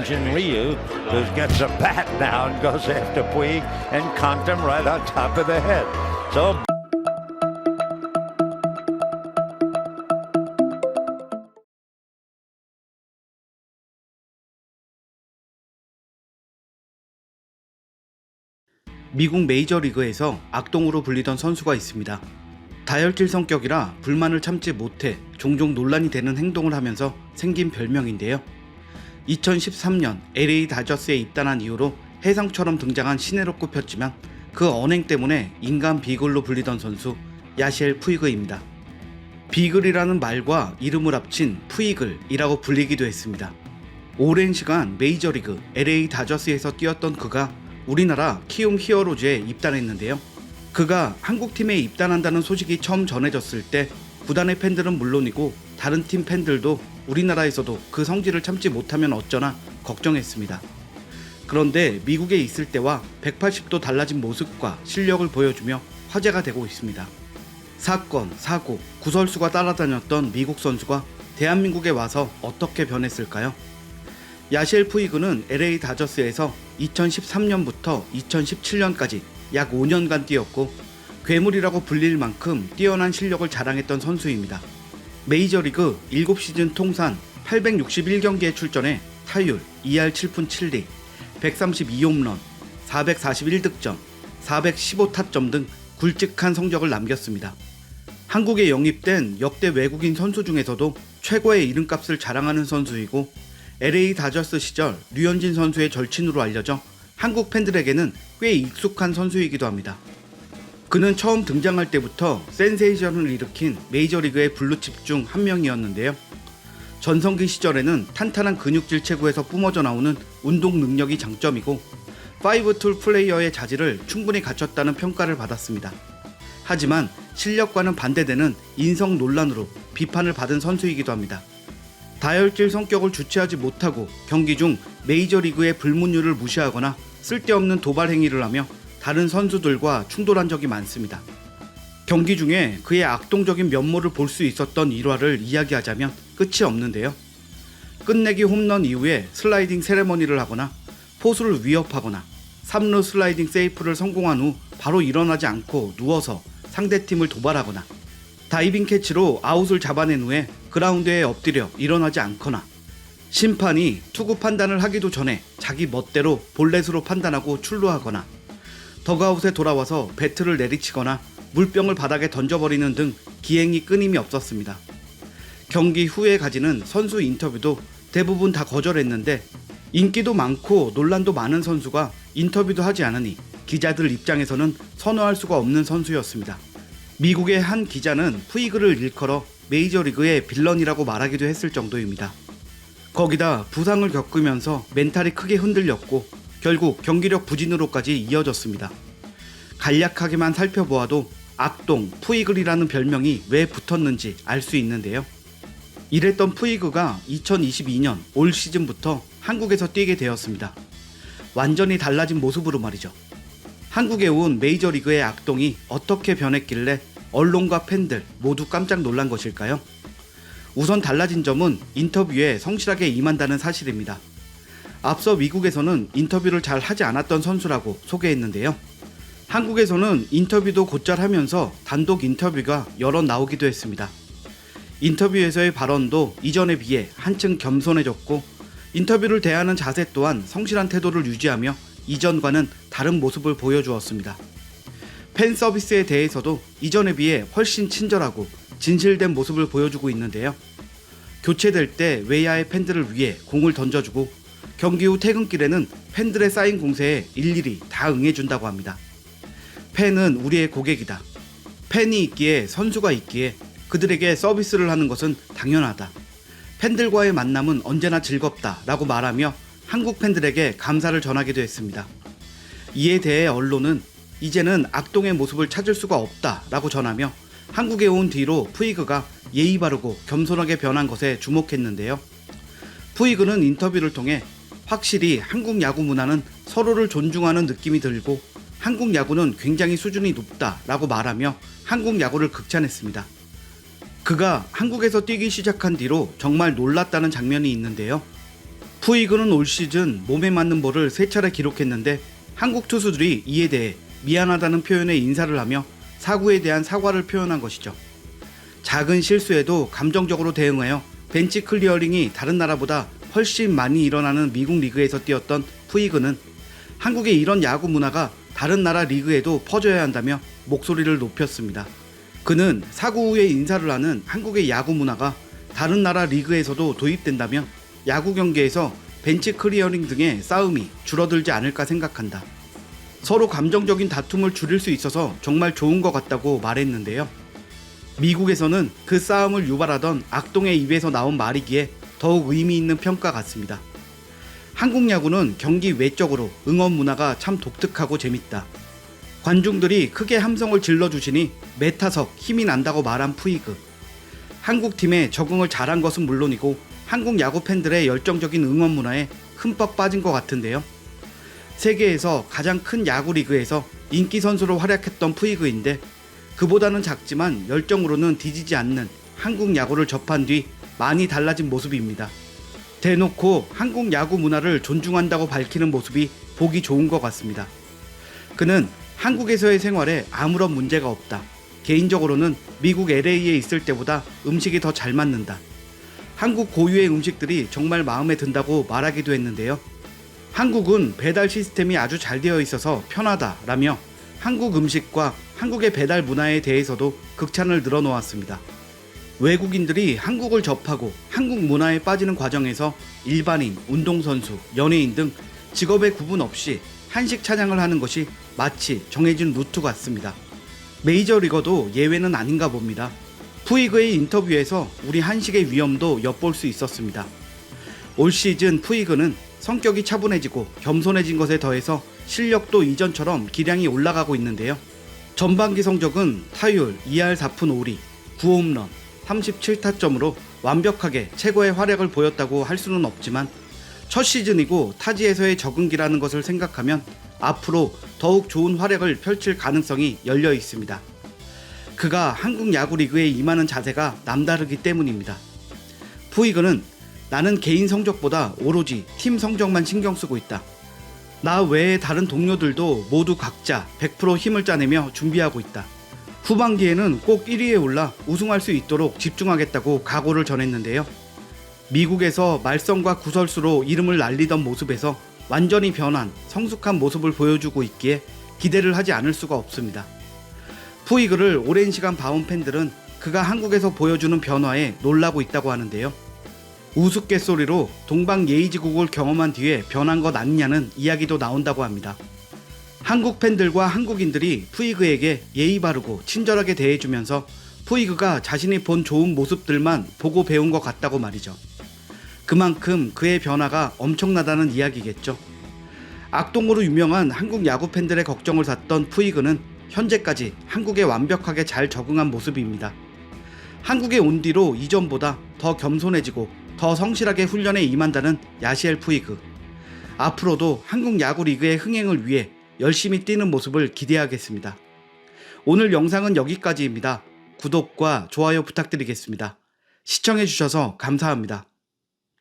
Hyunjin Ryu, who gets a bat now and goes after Puig and conked him right on top of the head. So 미국 메이저리그에서 악동으로 불리던 선수가 있습니다. 다혈질 성격이라 불만을 참지 못해 종종 논란이 되는 행동을 하면서 생긴 별명인데요. 2013년 LA 다저스에 입단한 이후로 해상처럼 등장한 신예로 꼽혔지만 그 언행 때문에 인간 비글로 불리던 선수 야시엘 푸이그입니다. 비글이라는 말과 이름을 합친 푸이글이라고 불리기도 했습니다. 오랜 시간 메이저리그 LA 다저스에서 뛰었던 그가 우리나라 키움 히어로즈에 입단했는데요. 그가 한국팀에 입단한다는 소식이 처음 전해졌을 때 구단의 팬들은 물론이고 다른 팀 팬들도 우리나라에서도 그 성질을 참지 못하면 어쩌나 걱정했습니다. 그런데 미국에 있을 때와 180도 달라진 모습과 실력을 보여주며 화제가 되고 있습니다. 사건, 사고, 구설수가 따라다녔던 미국 선수가 대한민국에 와서 어떻게 변했을까요? 야시엘 푸이그는 LA 다저스에서 2013년부터 2017년까지 약 5년간 뛰었고 괴물이라고 불릴 만큼 뛰어난 실력을 자랑했던 선수입니다. 메이저리그 7시즌 통산 861경기에 출전해 타율 2할 7푼 7리, 132홈런, 441득점, 415타점 등 굵직한 성적을 남겼습니다. 한국에 영입된 역대 외국인 선수 중에서도 최고의 이름값을 자랑하는 선수이고 LA 다저스 시절 류현진 선수의 절친으로 알려져 한국 팬들에게는 꽤 익숙한 선수이기도 합니다. 그는 처음 등장할 때부터 센세이션을 일으킨 메이저리그의 블루칩 중 한 명이었는데요. 전성기 시절에는 탄탄한 근육질 체구에서 뿜어져 나오는 운동 능력이 장점이고 5툴 플레이어의 자질을 충분히 갖췄다는 평가를 받았습니다. 하지만 실력과는 반대되는 인성 논란으로 비판을 받은 선수이기도 합니다. 다혈질 성격을 주체하지 못하고 경기 중 메이저리그의 불문율을 무시하거나 쓸데없는 도발 행위를 하며 다른 선수들과 충돌한 적이 많습니다. 경기 중에 그의 악동적인 면모를 볼 수 있었던 일화를 이야기하자면 끝이 없는데요. 끝내기 홈런 이후에 슬라이딩 세레머니를 하거나 포수를 위협하거나 3루 슬라이딩 세이프를 성공한 후 바로 일어나지 않고 누워서 상대팀을 도발하거나 다이빙 캐치로 아웃을 잡아낸 후에 그라운드에 엎드려 일어나지 않거나 심판이 투구 판단을 하기도 전에 자기 멋대로 볼넷으로 판단하고 출루하거나 더그아웃에 돌아와서 배트를 내리치거나 물병을 바닥에 던져버리는 등 기행이 끊임이 없었습니다. 경기 후에 가지는 선수 인터뷰도 대부분 다 거절했는데 인기도 많고 논란도 많은 선수가 인터뷰도 하지 않으니 기자들 입장에서는 선호할 수가 없는 선수였습니다. 미국의 한 기자는 푸이그를 일컬어 메이저리그의 빌런이라고 말하기도 했을 정도입니다. 거기다 부상을 겪으면서 멘탈이 크게 흔들렸고 결국 경기력 부진으로까지 이어졌습니다. 간략하게만 살펴보아도 악동 푸이글이라는 별명이 왜 붙었는지 알 수 있는데요. 이랬던 푸이그가 2022년 올 시즌부터 한국에서 뛰게 되었습니다. 완전히 달라진 모습으로 말이죠. 한국에 온 메이저리그의 악동이 어떻게 변했길래 언론과 팬들 모두 깜짝 놀란 것일까요? 우선 달라진 점은 인터뷰에 성실하게 임한다는 사실입니다. 앞서 미국에서는 인터뷰를 잘 하지 않았던 선수라고 소개했는데요. 한국에서는 인터뷰도 곧잘 하면서 단독 인터뷰가 여러 나오기도 했습니다. 인터뷰에서의 발언도 이전에 비해 한층 겸손해졌고 인터뷰를 대하는 자세 또한 성실한 태도를 유지하며 이전과는 다른 모습을 보여주었습니다. 팬 서비스에 대해서도 이전에 비해 훨씬 친절하고 진실된 모습을 보여주고 있는데요. 교체될 때 외야의 팬들을 위해 공을 던져주고 경기 후 퇴근길에는 팬들의 쌓인 공세에 일일이 다 응해준다고 합니다. 팬은 우리의 고객이다. 팬이 있기에 선수가 있기에 그들에게 서비스를 하는 것은 당연하다. 팬들과의 만남은 언제나 즐겁다. 라고 말하며 한국 팬들에게 감사를 전하기도 했습니다. 이에 대해 언론은 이제는 악동의 모습을 찾을 수가 없다. 라고 전하며 한국에 온 뒤로 푸이그가 예의 바르고 겸손하게 변한 것에 주목했는데요. 푸이그는 인터뷰를 통해 확실히 한국 야구 문화는 서로를 존중하는 느낌이 들고 한국 야구는 굉장히 수준이 높다라고 말하며 한국 야구를 극찬했습니다. 그가 한국에서 뛰기 시작한 뒤로 정말 놀랐다는 장면이 있는데요. 푸이그는 올 시즌 몸에 맞는 볼을 세 차례 기록했는데 한국 투수들이 이에 대해 미안하다는 표현에 인사를 하며 사구에 대한 사과를 표현한 것이죠. 작은 실수에도 감정적으로 대응하여 벤치 클리어링이 다른 나라보다 훨씬 많이 일어나는 미국 리그에서 뛰었던 푸이그는 한국의 이런 야구 문화가 다른 나라 리그에도 퍼져야 한다며 목소리를 높였습니다. 그는 사구 후에 인사를 하는 한국의 야구 문화가 다른 나라 리그에서도 도입된다면 야구 경기에서 벤치 클리어링 등의 싸움이 줄어들지 않을까 생각한다. 서로 감정적인 다툼을 줄일 수 있어서 정말 좋은 것 같다고 말했는데요. 미국에서는 그 싸움을 유발하던 악동의 입에서 나온 말이기에 더욱 의미 있는 평가 같습니다. 한국 야구는 경기 외적으로 응원 문화가 참 독특하고 재밌다. 관중들이 크게 함성을 질러주시니 메타석 힘이 난다고 말한 푸이그. 한국 팀에 적응을 잘한 것은 물론이고 한국 야구 팬들의 열정적인 응원 문화에 흠뻑 빠진 것 같은데요. 세계에서 가장 큰 야구 리그에서 인기 선수로 활약했던 푸이그인데 그보다는 작지만 열정으로는 뒤지지 않는 한국 야구를 접한 뒤 많이 달라진 모습입니다. 대놓고 한국 야구 문화를 존중한다고 밝히는 모습이 보기 좋은 것 같습니다. 그는 한국에서의 생활에 아무런 문제가 없다. 개인적으로는 미국 LA에 있을 때보다 음식이 더 잘 맞는다. 한국 고유의 음식들이 정말 마음에 든다고 말하기도 했는데요. 한국은 배달 시스템이 아주 잘 되어 있어서 편하다라며 한국 음식과 한국의 배달 문화에 대해서도 극찬을 늘어놓았습니다. 외국인들이 한국을 접하고 한국 문화에 빠지는 과정에서 일반인, 운동선수, 연예인 등 직업의 구분 없이 한식 찬양을 하는 것이 마치 정해진 루트 같습니다. 메이저리거도 예외는 아닌가 봅니다. 푸이그의 인터뷰에서 우리 한식의 위험도 엿볼 수 있었습니다. 올 시즌 푸이그는 성격이 차분해지고 겸손해진 것에 더해서 실력도 이전처럼 기량이 올라가고 있는데요. 전반기 성적은 타율 2할 4푼 5리, 9홈런, 37타점으로 완벽하게 최고의 활약을 보였다고 할 수는 없지만 첫 시즌이고 타지에서의 적응기라는 것을 생각하면 앞으로 더욱 좋은 활약을 펼칠 가능성이 열려 있습니다. 그가 한국 야구 리그에 임하는 자세가 남다르기 때문입니다. 푸이그는 나는 개인 성적보다 오로지 팀 성적만 신경 쓰고 있다. 나 외에 다른 동료들도 모두 각자 100% 힘을 짜내며 준비하고 있다. 후반기에는 꼭 1위에 올라 우승할 수 있도록 집중하겠다고 각오를 전했는데요. 미국에서 말썽과 구설수로 이름을 날리던 모습에서 완전히 변한 성숙한 모습을 보여주고 있기에 기대를 하지 않을 수가 없습니다. 푸이그를 오랜 시간 봐온 팬들은 그가 한국에서 보여주는 변화에 놀라고 있다고 하는데요. 우스갯소리로 동방 예의지국을 경험한 뒤에 변한 것 아니냐는 이야기도 나온다고 합니다. 한국 팬들과 한국인들이 푸이그에게 예의 바르고 친절하게 대해주면서 푸이그가 자신이 본 좋은 모습들만 보고 배운 것 같다고 말이죠. 그만큼 그의 변화가 엄청나다는 이야기겠죠. 악동으로 유명한 한국 야구 팬들의 걱정을 샀던 푸이그는 현재까지 한국에 완벽하게 잘 적응한 모습입니다. 한국에 온 뒤로 이전보다 더 겸손해지고 더 성실하게 훈련에 임한다는 야시엘 푸이그. 앞으로도 한국 야구 리그의 흥행을 위해 열심히 뛰는 모습을 기대하겠습니다. 오늘 영상은 여기까지입니다. 구독과 좋아요 부탁드리겠습니다. 시청해주셔서 감사합니다.